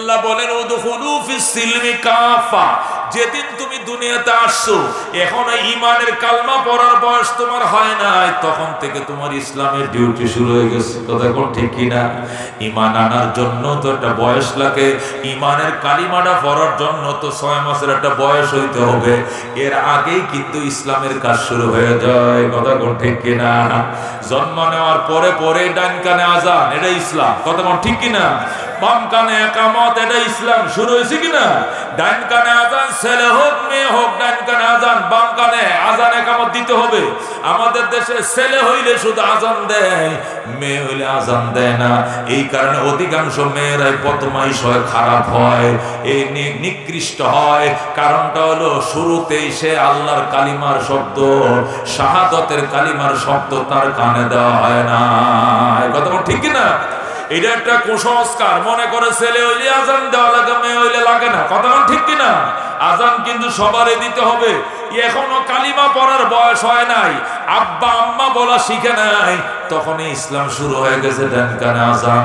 আল্লাহ বলেন যেদিন তুমি দুনিয়াতে আসছো, এখন ইমানের কালমা পড়ার বয়স তোমার হয় নাই, তখন থেকে তোমার ইসলামের ডিউটি শুরু হয়ে গেছে। কথা কোন ঠিক কিনা ইমান আনার জন্য তো একটা বয়স লাগে ইমানের কালিমাটা পড়ার জন্য তো ছয় মাসের একটা বয়স হইতে হবে। এর আগেই কিন্তু ইসলামের কাজ শুরু হয়ে যায়, কথা কোন ঠিক কিনা জন্ম নেওয়ার পরে পরে ডান কানে আজান এটা ইসলাম, কথা কোন ঠিক কিনা বাম কানে একামত, এটা ইসলাম। শুরু হয়েছে কিনা? ডান কানে আজান, ছেলে হোক, মেয়ে হোক, ডান কানে আজান, বাম কানে আজান একামত দিতে হবে। আমাদের দেশে ছেলে হইলে শুধু আজান দেয়, মেয়ে হইলে আজান দেয় না। এই কারণে অধিকাংশ মেয়েরাই বদমাইশ হয়, খারাপ হয় এই নিকৃষ্ট হয়। কারণটা হলো, শুরুতেই সে আল্লাহর কালিমার শব্দ, শাহাদতের কালিমার শব্দ তার কানে দেওয়া হয় না। কথা ঠিক কিনা? এটা একটা কুসংস্কার। মনে করে ছেলে হইলে আজান দেওয়া লাগে, মেয়ে হইলে লাগে না। কথা ঠিক কিনা? আজান কিন্তু সবারই দিতে হবে। এখনও কালিমা পড়ার বয়স হয় নাই। আব্বা, আম্মা বলা শিখে নাই। তখনই ইসলাম শুরু হয়ে গেছে ডান কানে আজান,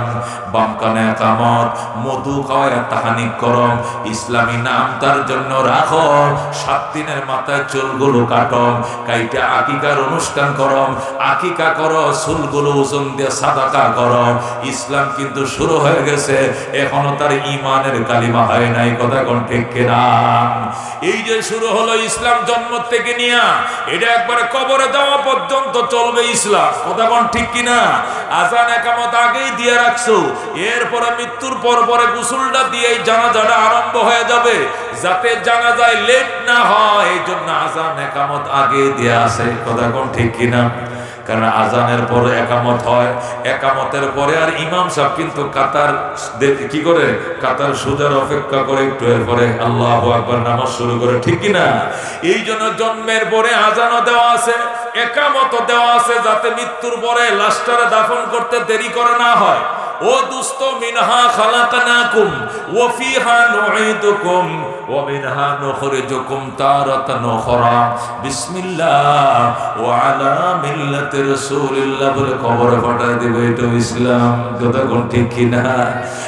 বাম কানে একামত, মধু খাওয়ায় তাহানিক করম। ইসলামী নাম তার জন্য রাখো। সাত দিনের মাথায় চুলগুলো কাটম কাইটা আকিকার অনুষ্ঠান করম আকিকা করো, চুলগুলো ওজন দিয়ে সাদাকা করো। ইসলাম কিন্তু শুরু হয়ে গেছে। এখনও তার ইমানের কালিমা হয় নাই। কথা কোন ঠিক কিনা? এই যে শুরু হলো ইসলাম জন্ম থেকে নিয়া, এটা একবারে কবরে দেওয়া পর্যন্ত চলবে ইসলাম। কথা কোন ঠিক কিনা? আজান একামত আগেই দিয়ে রাখছো। এরপরে মৃত্যুর পর পরে গুসুলটা দিয়ে জানাজাটা আরম্ভ হয়ে যাবে। যাতে জানা যায় লেট না হয় এই জন্য আজান একামত আগে দিয়ে আসে কথা কোন ঠিক কিনা? কারণ আজানের পরে একামত হয়। একামতের পরে আর ইমাম সাহেব কিন্তু কাতার কি করে? কাতার সুদের অপেক্ষা করে একটু এরপরে আল্লাহ আকবার নামাজ শুরু করে। ঠিক কিনা? এই জন্য জন্মের পরে আজানও দেওয়া আছে একামত দেওয়া আছে যাতে মৃত্যুর পরে লাশটারে দাফন করতে দেরি করে না হয়। ও দুস্ত, মিনহা ওয়া ফিহা ওয়া মিনহা নুখরিজুকুম তারাতান উখরা। বিসমিল্লাহ ওয়া আলা মিল্লাতি রাসূলিল্লাহ বলে কবরে পাঠায় এটা ইসলাম। কথা কোন ঠিক কিনা?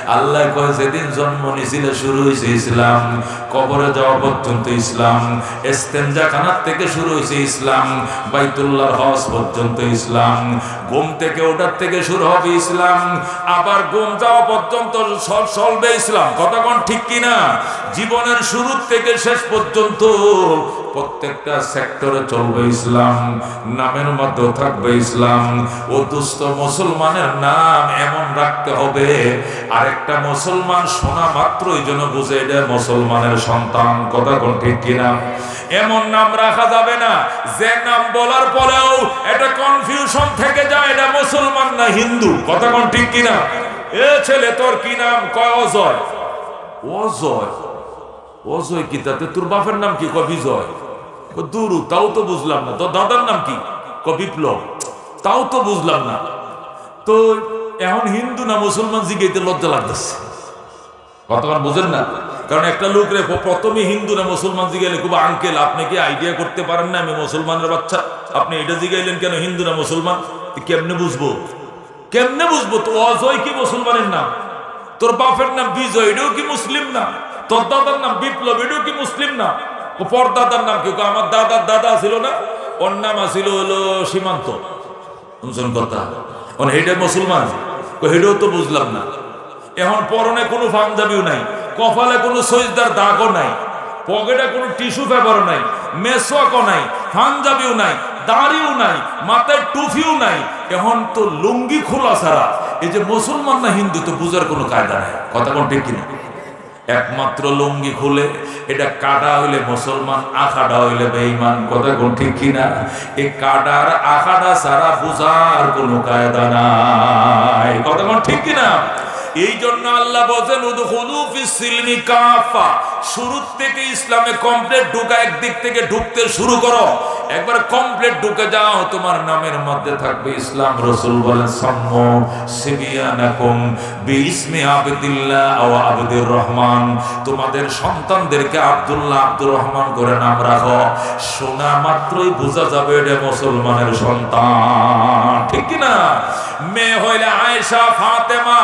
আল্লাহ কয়, যেদিন জন্ম নিছিল, শুরু হয়েছে ইসলাম। কবরে যাওয়া পর্যন্ত ইসলাম। ইস্তেঞ্জা খানার থেকে শুরু হয়েছে ইসলাম। বাইতুল্লাহর হজ পর্যন্ত ইসলাম। ঘুম থেকে ওঠার থেকে শুরু হবে ইসলাম। আবার ঘুম যাওয়া পর্যন্ত চলবে ইসলাম। কতক্ষণ ঠিক কিনা? জীবনের শুরু থেকে শেষ পর্যন্ত প্রত্যেকটা সেক্টরে চলবে ইসলাম, নামের মধ্যে থাকবে ইসলাম। ও দুস্থ মুসলমানের নাম এমন রাখতে হবে, আরেকটা মুসলমান শোনা মাত্রই যেন বুঝে এটা মুসলমানের সন্তান কথা কোন ঠিক কিনা? এমন নাম রাখা যাবে না, যে নাম বলার পরেও এটা কনফিউশন থেকে যায়, এটা মুসলমান না হিন্দু কথা কোন ঠিক কিনা? এ ছেলে, তোর কি নাম? কয়, অজয়। অজয়? অজয় কি? তাতে তোর বাপের নাম কি? কয়, বিজয়। দুরু, তাও তো বুঝলাম না। তোর দাদার নাম কি? ক বিপ্লব। তাও তো বুঝলাম না। তো এখন হিন্দু না মুসলমান জিগাইতে লজ্জা লাগতেছে? কতবার বুঝেন না? কারণ একটা লোক রে, প্রথমে হিন্দু না মুসলমান জিগাইলে খুব আঙ্কেল আপনি কি আইডিয়া করতে পারেন না? আমি মুসলমানের বাচ্চা। আপনি এটা জিগাইলেন কেন? হিন্দু না মুসলমান? কেমনে বুঝব? কেমনে বুঝব? তো অজয় কি মুসলমানের নাম? তোর বাপের নাম বিজয়, এটাও কি মুসলিম না? তোর দাদার নাম বিপ্লব, এটাও কি মুসলিম না? ও পরদাদার নাম কি? আমার দাদার দাদা ছিল না? ওর নাম আছিল হলো সীমান্ত। শুনছেন কথা? হেডে মুসলমান? হেডেও তো বুঝলাম না। এখন পরনে কোনো পাঞ্জাবিও নাই, কপালে কোনো সইজদার দাগও নাই, পকেটে কোনো টিস্যু পেপারও নাই মেসওয়াকও নাই, পাঞ্জাবিও নাই দাড়িও নাই, মাথায় টুফিও নাই, এখন তো লুঙ্গি খোলা ছাড়া। এই যে মুসলমান না হিন্দু, তো বুঝার কোনো কায়দা নাই। কথা কোন ঠিক কিনা? একমাত্র লুঙ্গি খুলে, এটা কাটা হইলে মুসলমান আখাডা হইলে বেঈমান। কথা কোন ঠিক কিনা? এই কাটার আখাডা ছাড়া বুঝার কোনো কায়দা নাই। কথা কোন ঠিক কিনা? এই জন্য আল্লাহ বলছেন সিলমি কাফা। শুরু থেকে ইসলামে কমপ্লিট ঢুকা, একদিক থেকে ঢুকতে শুরু করো। একবার কমপ্লিট ঢুকে যাও, তোমার নামের মধ্যে থাকবে ইসলাম রসুল বলেন সাম্য সিবিয়ানাকুম বিইসমি আবদিল্লাহ ও আবদুর রহমান। তোমাদের সন্তানদেরকে আব্দুল্লাহ আব্দুর রহমান করে নাম রাখো। শোনা মাত্রই বোঝা যাবে এটা মুসলমানের সন্তান। ঠিক কি না মেয়ে হইলে আয়েশা, ফাতেমা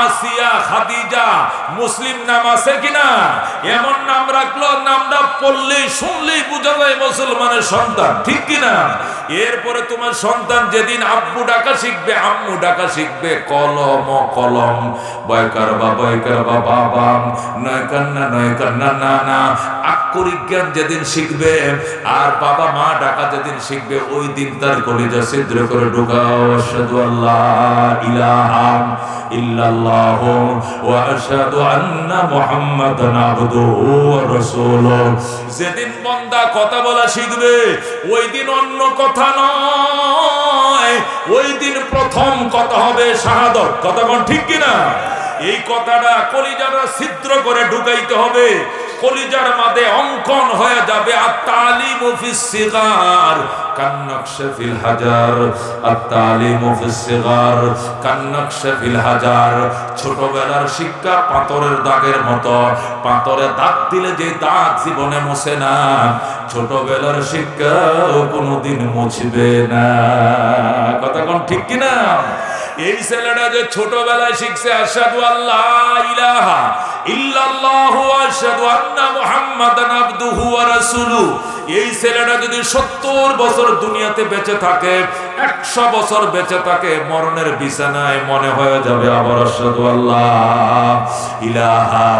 আসিয়া খাদিজা মুসলিম নাম আছে কিনা? এমন নাম রাখল, নামটা পড়লেই, শুনলেই বোঝা যায় মুসলমানের সন্তান, ঠিক কিনা? এরপরে তোমার সন্তান যেদিন আব্বু ডাকা শিখবে, আম্মু ডাকা শিখবে, কলম কলম বয়কার বা বয়কার বা বাবা, নয় কান্না নয় কান্না, না না, আক্ষরিক জ্ঞান যেদিন শিখবে, আর বাবা, মা ডাকা যেদিন শিখবে, ওই দিন তার কলিজা ছিদ্র করে ঢুকাও আল্লাহ ইলাহা ইল্লাল্লাহ। ওয়া واشهد ان محمدا عبده ورسوله যেদিন বান্দা কথা বলা শিখবে, ওই দিন অন্য কথা নয়। ওই দিন প্রথম কথা হবে শাহাদত। কথা কোন ঠিক কিনা? এই কথাটা কলিজারা ছিদ্র করে ঢুকাইতে হবে। কলিজার মাঝে অঙ্কন হয়ে যাবে। আর তালিম সিগার, কান্নকশ ফিল হাজার। আর তালিম সিগার ফিল হাজার। ছোটবেলার শিক্ষা পাথরের দাগের মতো, পাথরে দাগ দিলে যে দাগ জীবনে মুছে না। ছোটবেলার শিক্ষা কোনোদিন মুছবে না। কথা কোন ঠিক কিনা? এই ছেলেটা যে ছোটবেলায় শিখছে, আশহাদু আল্লাহ ইলাহা ইল্লাল্লাহু আশহাদু আন্না মুহাম্মাদান আবদুহু এই ছেলেটা যদি 70 বছর দুনিয়াতে বেঁচে থাকে 100 বছর বেঁচে থাকে, মরণের বিছানায় মনে হয়ে যাবে, আবার আশহাদু আল্লাহ ইলাহা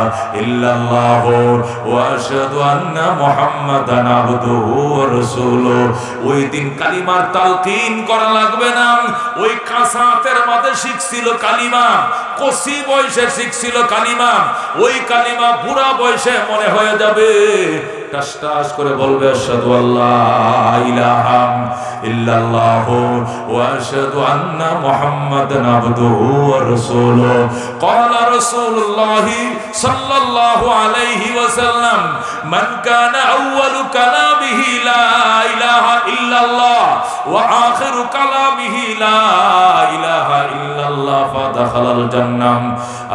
শিখছিল কালিমা কসি বয়সে শিখছিল কালিমা। ওই কালিমা বুড়া বয়সে মনে হয়ে যাবে। টাস করে বলবে আল্লাহ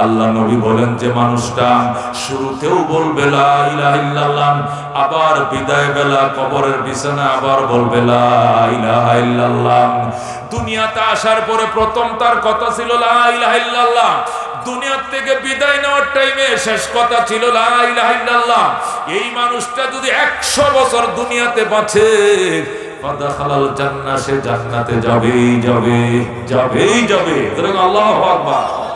আল্লাহ নবী বলেন যে মানুষটা শুরুতেও বলবে আবার বিদায় বেলা কবরের বিছানা আবার বলবে দুনিয়াতে আসার পরে প্রথম তার কথা ছিল, লা ইলাহা ইল্লাল্লাহ। দুনিয়ার থেকে বিদায় নেওয়ার টাইমে শেষ কথা ছিল, লা ইলাহা ইল্লাল্লাহ। এই মানুষটা যদি একশো বছর দুনিয়াতে বাঁচে জান্নাতে যাবেই যাবে যাবেই যাবে। আল্লাহু আকবার।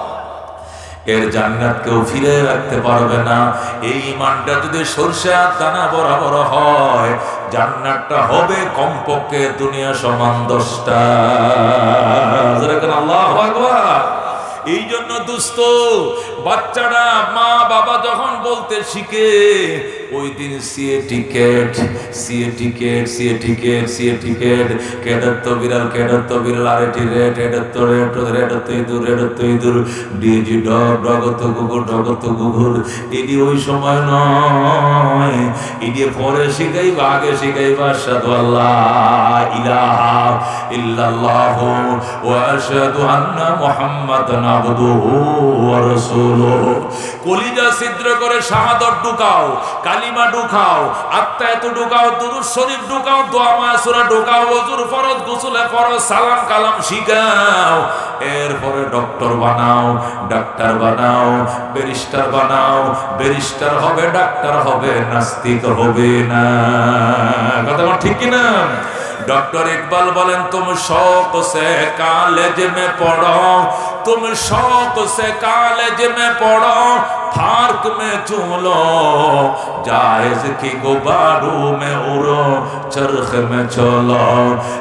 এর জান্নাত কেউ ফিরে রাখতে পারবে না। এই মানটা যদি সর্ষে আর দানা বরাবর হয়, জান্নাতটা হবে কমপক্ষে দুনিয়া সমান দশটা। আল্লাহ এই জন্য দুস্থ বাচ্চারা মা বাবা যখন বলতে শিখে, ওই দিন C A T cat C A T cat C A T cat C A T cat, cadre তো বিড়াল, কেডার তো বিড়াল, আর এটি রেট এডার তো রেট রেডার তো ইঁদুর রেডার তো ইঁদুর, ডিজি ডগ ডগত কুকুর ডগত কুকুর এটি ওই সময় নয় ইডি পরে শিখাইবা, আগে শিখাইবা, আশহাদু আল্লাহ ইলাহা ইল্লাল্লাহ কলিজা ছিদ্র করে শাহাদত ঢুকাও, কালিমা ঢুকাও আত্মা এত ঢুকাও, দুরুদ শরীফ ঢুকাও, দোয়া মাসুরা ঢুকাও ফরজ, গোসলে ফরজ, সালাম কালাম শিখাও। এরপরে ডক্টর বানাও, ডাক্তার বানাও, ব্যারিস্টার বানাও, ব্যারিস্টার হবে, ডাক্তার হবে, নাস্তিক হবে না। কথা ঠিক কি ডক্টর ইকবাল বলেন তুমি শখ সে কালেজ মে পড়ো तुम शौक से कॉलेज में पढ़ो फार्क में चूलो जायज की गुबारू में उड़ो चरख में चलो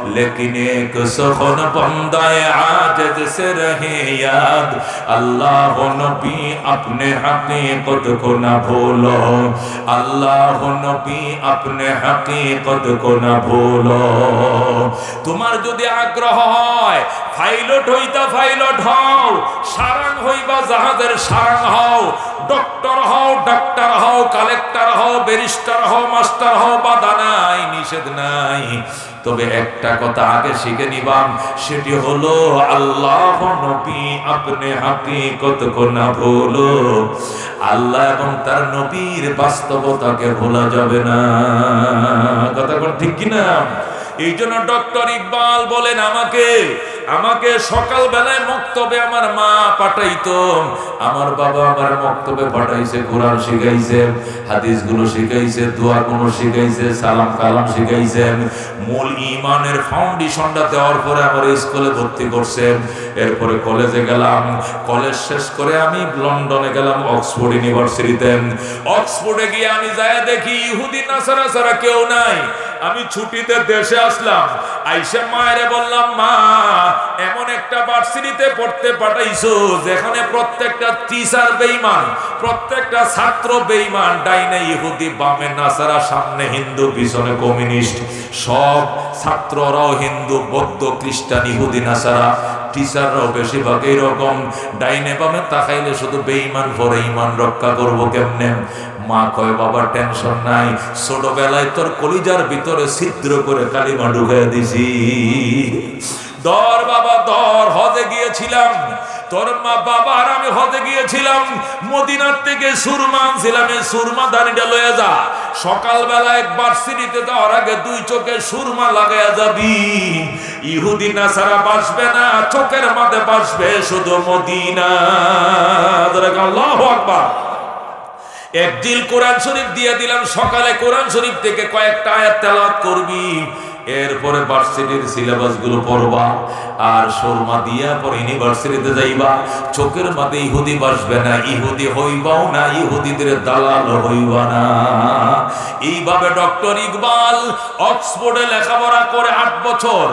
लेकिन एक सखन बंदाए आजज से रहे याद अल्लाह नबी अपने हकीकत को न भूलो अल्लाह नबी अपने हकीकत को न भूलो তোমার যদি আগ্রহ হয় পাইলট হইতা পাইলট হও, সারাং হইবা জাহাজের সারাং হও, ডক্টর হও, ডাক্তার হও, কালেক্টর হও, ব্যারিস্টার হও, মাস্টার হও, বাধা নাই, নিষেধ নাই। তবে একটা কথা আগে শিখে নিবাম, সেটি হলো আল্লাহ নবী আপনি হাকিকত না ভুলো। আল্লাহ এবং তার নবীর বাস্তবতাকে ভোলা যাবে না। কথা ঠিক কিনা? এই জন্য ডক্টর ইকবাল বলেন, আমাকে আমাকে সকাল বেলায় মক্তবে আমার মা পাঠাইতো। আমার বাবা আমার মক্তবে পাঠাইছে, কোরআন শিখাইছে, হাদিসগুলো শিখাইছে দোয়া গুলো শিখাইছে, সালাম কালাম শিখাইছে। মূল ইমানের ফাউন্ডেশনটা দেওয়ার পরে আমার স্কুলে ভর্তি করছে। এরপরে কলেজে গেলাম। কলেজ শেষ করে আমি লন্ডনে গেলাম অক্সফোর্ড ইউনিভার্সিটিতে। অক্সফোর্ডে গিয়ে আমি যায় দেখি ইহুদি, নাসারা ছাড়া কেউ নাই। আমি ছুটিতে দেশে আসলাম। আইসা মায়েরে বললাম, মা, এমন একটা ভার্সিটিতে পড়তে পাঠাইছো, যেখানে প্রত্যেকটা টিচার বেঈমান, প্রত্যেকটা ছাত্র বেইমান ডাইনে ইহুদি, বামে নাসারা, সামনে হিন্দু, পিছনে কমিউনিস্ট। সব ছাত্ররাও হিন্দু, বৌদ্ধ, খ্রিস্টান, ইহুদি, নাসারা টিচাররাও বেশিরভাগ এইরকম। ডাইনে বামে তাকাইলে শুধু বেইমান পরে ইমান রক্ষা করব কেমনে? মা কয় বাবা টেনশন নাই, ছোটবেলায় তোর কলিজার ভিতরে ছিদ্র করে কালিমা ঢুকাই দিছি। দর বাবা দর হজে গিয়েছিলাম। তোর মা বাবা আর আমি হজে গিয়েছিলাম। মদিনার থেকে সুরমা আনছিলাম, এই সুরমা দানিটা লয়ে যা। সকালবেলা একবার সিঁড়িতে যাওয়ার আগে দুই চোখে সুরমা লাগাইয়া যাবি। ইহুদি না সারা বাসবে না, চোখের মাঝে বাসবে শুধু মদিনা। আল্লাহ আকবার। এক দিল কোরআন শরীফ দিয়ে দিলাম সকালে কোরআন শরীফ থেকে কয়েকটা আয়াত তেলাওয়াত করবি। এরপরে ভার্সিটির সিলেবাসগুলো পড়বা, আর শর্মা দিয়া পরে ইউনিভার্সিটিতে যাইবা। চোখের মাঝে ইহুদি বাসবে না, ইহুদি হইবাও না, ইহুদিদের দালাল হইবা না। এইভাবে ডক্টর ইকবাল অক্সফোর্ডে লেখাপড়া করে আট বছর।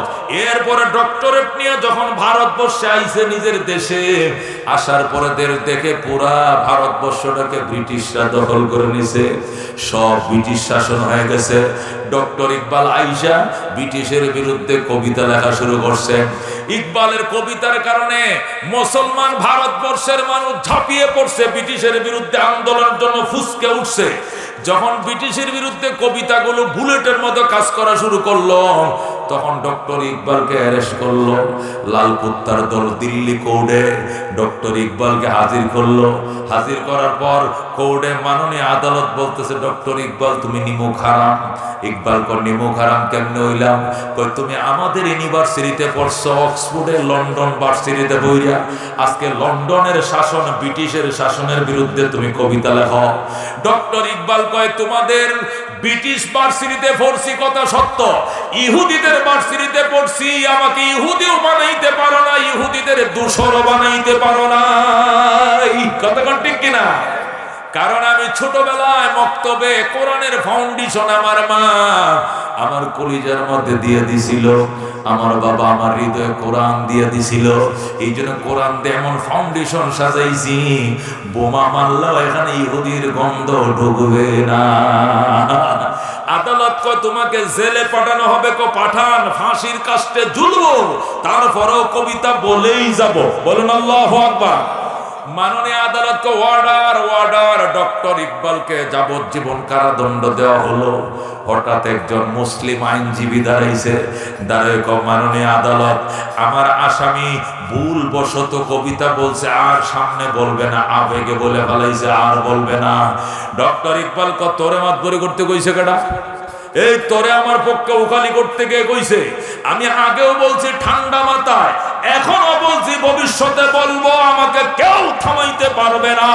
এরপরে ডক্টরেট নিয়ে যখন ভারতবর্ষে আইছে নিজের দেশে, আসার পরে দেখে পুরা ভারতবর্ষটাকে ব্রিটিশরা দখল করে নিছে। সব ব্রিটিশ শাসন হয়ে গেছে। ডক্টর ইকবাল আইসা ব্রিটিশের বিরুদ্ধে কবিতা লেখা শুরু করছে। ইকবালের কবিতার কারণে মুসলমান ভারতবর্ষের মানুষ ঝাঁপিয়ে পড়ছে, ব্রিটিশের বিরুদ্ধে আন্দোলনের জন্য ফুসকে উঠছে। যখন ব্রিটিশের বিরুদ্ধে কবিতাগুলো বুলেটের মতো কাজ করা শুরু করল, তখন ডক্টর ইকবালকে অ্যারেস্ট করল। লালকুত্তার দল দিল্লি কোর্টে ডক্টর ইকবালকে হাজির করল। হাজির করার পর কোর্টে মাননীয় আদালত বলতেছে, ডক্টর ইকবাল, তুমি নিমুখ হারাম ইকবাল কর নিমুখ হারাম কেমনে হইলাম? কই তুমি আমাদের ইউনিভার্সিটিতে পড়ছো, অক্সফোর্ডে লন্ডন ভার্সিটিতে বইরা। আজকে লন্ডনের শাসন, ব্রিটিশের শাসনের বিরুদ্ধে তুমি কবিতা লেখো। ডক্টর ইকবাল কয়, তোমাদের ব্রিটিশ ভার্সিটিতে পড়ছি কথা সত্য? ইহুদিদের ভার্সিটিতে পড়ছি, আমাকে ইহুদিও বানাইতে পারো না, ইহুদিদের দূষরও বানাইতে পারো না। কথা ঠিক কিনা? কারণ আমি ছোটবেলায় মক্তবে কোরআনের ফাউন্ডেশন আমার মা আমার কলিজার মধ্যে দিয়ে দিছিল। আমার বাবা আমার হৃদয়ে কোরআন দিয়ে দিছিল। এই জন্য কোরআন দিয়ে এমন ফাউন্ডেশন সাজাইছি। বোমা মারলেও এখানে ইহুদির গন্ধ ঢুকবে না। আদালত তোমাকে জেলে পাঠানো হবে কো, পাঠান, ফাঁসির কাস্টে ঝুলবো তারপরেও কবিতা বলেই যাব। বলুন, আল্লাহ আকবার। মাননীয় আদালতকে ওয়ার্ডার ওয়ার্ডার ডক্টর ইকবালকে যাবজ্জীবন কারাদণ্ড দেওয়া হলো। হঠাৎ একজন মুসলিম আইনজীবী দাঁড়াইছে। দাঁড়ায় মাননীয় আদালত, আমার আসামি ভুল বশত কবিতা বলছে, আর সামনে বলবে না, আবেগে বলে ফেলাইছে, আর বলবে না। ডক্টর ইকবাল ক তোরে মাত করতে কইছে কেডা? এই তোরে আমার পক্ষে উকালি করতে গিয়ে কইছে? আমি আগেও বলছি, ঠান্ডা মাথায় এখনও বলছি, ভবিষ্যতে বলব, আমাকে কেউ থামাইতে পারবে না।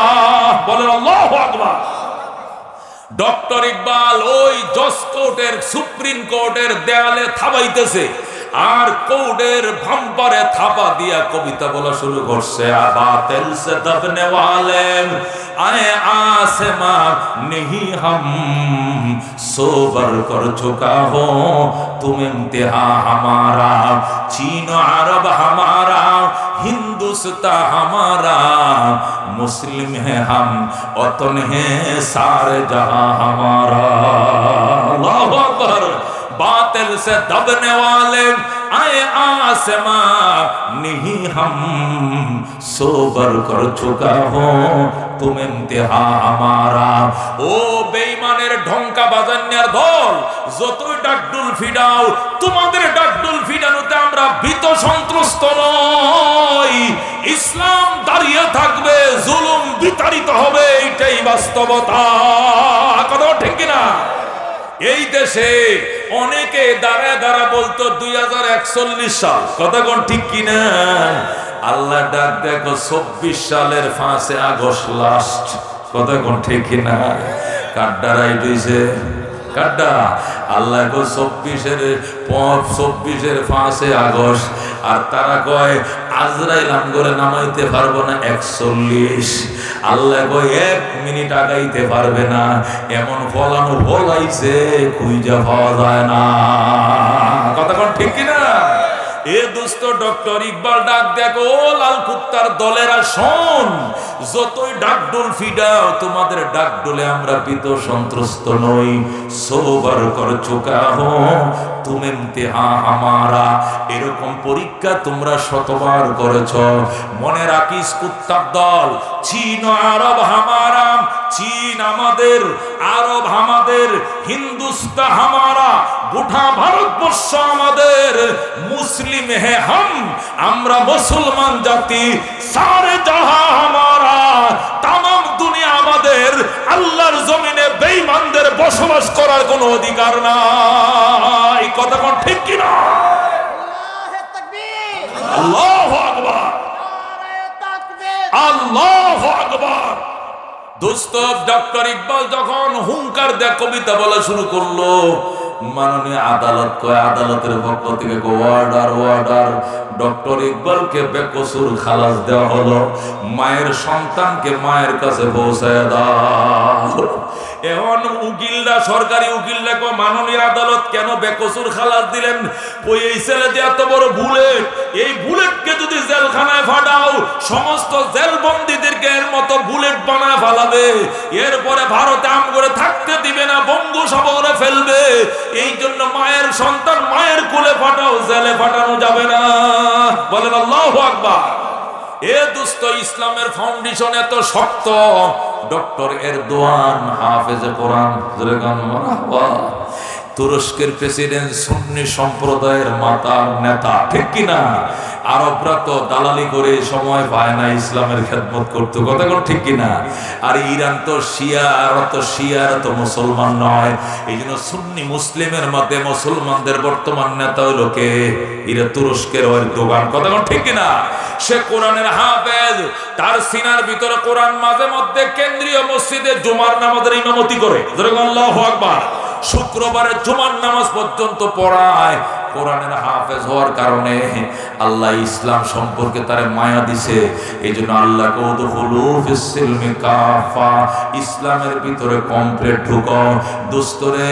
বলেন, আল্লাহ ডক্টর ইকবাল ওই জজ কোর্টের, সুপ্রিম কোর্টের দেয়ালে থাবাইতেছে আর কোর্টের ভাম্পারে থাপা দিয়া কবিতা বলা শুরু করছে আবাতেল সে দবনে ওয়ালে আয়ে आसमा नहीं हम सोबर कर चुका हो तुम इम्तिहा हमारा चीन अरब हमारा हिंदुस्तान हमारा मुस्लिम है हम वतन है सारे जहां हमारा अल्लाह अकबर बात बातिल से दबने वाले आए आसमा नहीं हम सोबर कर चुका हो तुम इम्तिहा हमारा ও বেঈমানের ঢঙ্কা বাজান্যার দল যতই ডাকডুল ফিডাও তোমাদের ডাকডুল ফিডানোতে আমরা ভীত সন্ত্রস্ত নই ইসলাম দাঁড়িয়ে থাকবে জুলুম বিতাড়িত হবে এইটাই বাস্তবতা কথা ঠিক কিনা এই দেশে অনেকে দাঁড়ায় দাঁড়া বলতো দুই হাজার একচল্লিশ সাল। কথা কোন ঠিক কিনা? আল্লাহ ডাক দেখো, চব্বিশ সালের ফাঁসে আগস্ট লাস্ট কথা কোন ঠিক কিনা? কার দাঁড়াই হইছে কাড্ডা আল্লাহ গো চব্বিশের চব্বিশের পাঁচে আগস্ট। আর তারা কয়, আজরাইল করে নামাইতে পারব না একচল্লিশ। আল্লাহ কয়, এক মিনিট আগাইতে পারবে না। এমন ফলানো ফলাইছে খুঁজা পাওয়া যায় না। এ দুস্থ ডক্টর ইকবাল ডাক দেখো, লাল কুত্তার দলেরা শোন, যতই ডাকডোল ফিডাও, তোমাদের ডাকডোলে আমরা বিত সন্ত্রস্ত নই। সোবার কর চোকা হো তুমি ইমতিহা আমারা। পরীক্ষা তোমরা শতবার করেছ। মনে রাখিস, কুত্তার দল, চীন আরব হামারাম, চীন আমাদের, আরব আমাদের হিন্দুস্তান হামারা, গোটা ভারতবর্ষ আমাদের, মুসলিম হে হাম, আমরা মুসলমান জাতি, সারে জাহা হামারা তাম দুনিয়া আমাদের, আল্লাহর জমিনে বেঈমানদের বসবাস করার কোনো অধিকার নাই। কথা কোন ঠিক কিনা? আল্লাহু আকবার। তাকবীর আকবার। দোস্ত, ডক্টর ইকবাল যখন হুঙ্কার দেয় কবিতা বলা শুরু করল, মাননীয় আদালত কয়, আদালতের পক্ষ থেকে ওয়ার্ডার ওয়ার্ডার ডক্টর ইকবালকে বেকসুর খালাস দেওয়া হলো, মায়ের সন্তানকে মায়ের কাছে পৌঁছায় দাও। এখন উকিলরা, সরকারি উকিলরা কয়, মাননীয় আদালত কেন বেকসুর খালাস দিলেন? ওই এই ছেলে যে এত বড় বুলেট, এই বুলেটকে যদি জেলখানায় ফাটাও, সমস্ত জেলবন্দীদেরকে এর মতো বুলেট বানায় ফালাবে। এরপরে ভারতে আম করে থাকতে দিবে না বঙ্গোসাগরে ফেলবে। এই জন্য মায়ের সন্তান মায়ের কোলে ফাটাও, জেলে ফাটানো যাবে না। বলেন আল্লাহ আকবার। এ দুস্থ ইসলামের ফাউন্ডেশন এত শক্ত। ডক্টর এরদোয়ান, হাফেজে কোরআন তুরস্কের প্রেসিডেন্ট সুন্নি সম্প্রদায়ের মাতার নেতা, ঠিক কিনা? আরবরা তো দালালি করে সময় পায় না ইসলামের খেদমত করতে। কথা কোন ঠিক কিনা? আর ইরান তো শিয়া, আর তো শিয়ার তো মুসলমান নয়। এই জন্য সুন্নি মুসলিমের মধ্যে মুসলমানদের বর্তমান নেতা হইল কে? এরা তুরস্কের ওই দোকান। কথা কোন ঠিক কিনা? সে কোরআনের হাফেজ, তার সিনার ভিতরে কোরআন মাঝে মধ্যে কেন্দ্রীয় মসজিদে জুমার নামাজের ইমামতি করে। আল্লাহু আকবার। শুক্রবারে জুমার নামাজ পর্যন্ত পড়ায়। কোরআনের হাফেজ হওয়ার কারণে আল্লাহ ইসলাম সম্পর্কে তার মায়া দিছে। এই জন্য আল্লাহ ইসলামের ভিতরে কমপ্লিট ঢুক দোস্তরে